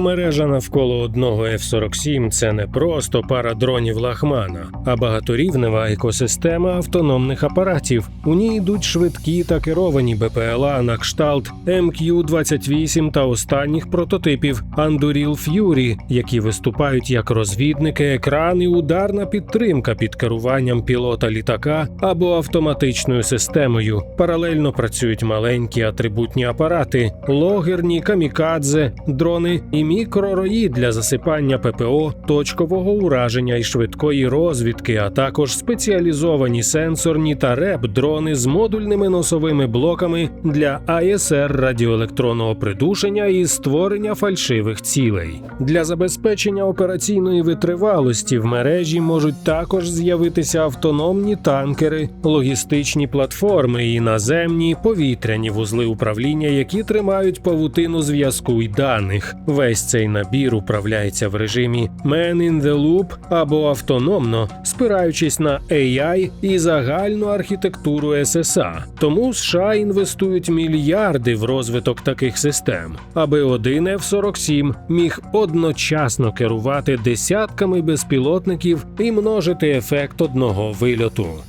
Мережа навколо одного F-47 – це не просто пара дронів Лахмана, а багаторівнева екосистема автономних апаратів. У ній йдуть швидкі та керовані БПЛА на кшталт MQ-28 та останніх прототипів Anduril Fury, які виступають як розвідники, екран і ударна підтримка під керуванням пілота літака або автоматичною системою. Паралельно працюють маленькі атрибутні апарати, логерні, камікадзе, дрони і мікророї для засипання ППО, точкового ураження і швидкої розвідки, а також спеціалізовані сенсорні та реп дрони з модульними носовими блоками для АСР радіоелектронного придушення і створення фальшивих цілей. Для забезпечення операційної витривалості в мережі можуть також з'явитися автономні танкери, логістичні платформи і наземні повітряні вузли управління, які тримають павутину зв'язку й даних. Весь цей набір управляється в режимі Man in the Loop або автономно, спираючись на AI і загальну архітектуру SSA. Тому США інвестують мільярди в розвиток таких систем, аби один F-47 міг одночасно керувати десятками безпілотників і множити ефект одного вильоту.